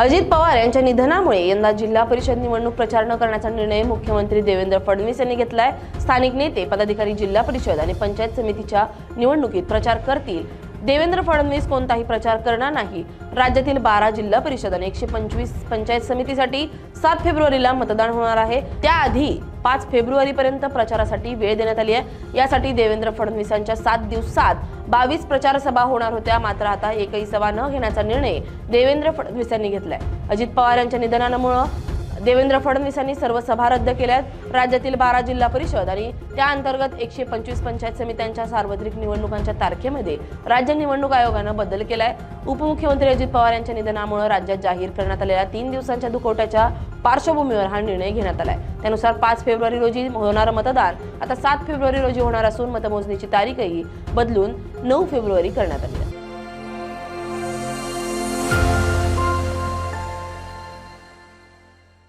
अजित पवार यांच्या निधनामुळे यंदा जिल्हा परिषद निवडणूक प्रचार न करण्याचा निर्णय मुख्यमंत्री देवेंद्र फडणवीस यांनी घेतलाय. स्थानिक नेते पदाधिकारी जिल्हा परिषद आणि पंचायत समितीच्या निवडणुकीत प्रचार करतील. देवेंद्र फडणवीस कोणताही प्रचार करणार नाही. राज्यातील बारा जिल्हा परिषद आणि एकशे पंचवीस पंचायत समितीसाठी सात फेब्रुवारीला मतदान होणार आहे. त्याआधी पाच फेब्रुवारी पर्यंत प्रचारासाठी वेळ देण्यात आली आहे. यासाठी देवेंद्र फडणवीसांच्या सात दिवसात बावीस प्रचार सभा होणार होत्या. मात्र आता एकही सभा न घेण्याचा निर्णय देवेंद्र फडणवीस यांनी घेतलाय. अजित पवार यांच्या निधनामुळं देवेंद्र फडणवीसांनी सर्व सभा रद्द केल्यात. राज्यातील बारा जिल्हा परिषद आणि त्या अंतर्गत एकशे पंचवीस पंचायत समित्यांच्या सार्वत्रिक निवडणुकांच्या तारखेमध्ये राज्य निवडणूक आयोगानं बदल केलाय. उपमुख्यमंत्री अजित पवार यांच्या निधनामुळे राज्यात जाहीर करण्यात आलेल्या तीन दिवसांच्या दुखवट्याच्या पार्श्वभूमीवर हा निर्णय घेण्यात आलाय. त्यानुसार पाच फेब्रुवारी रोजी होणारं मतदान आता सात फेब्रुवारी रोजी होणार असून मतमोजणीची तारीखही बदलून नऊ फेब्रुवारी करण्यात आली आहे.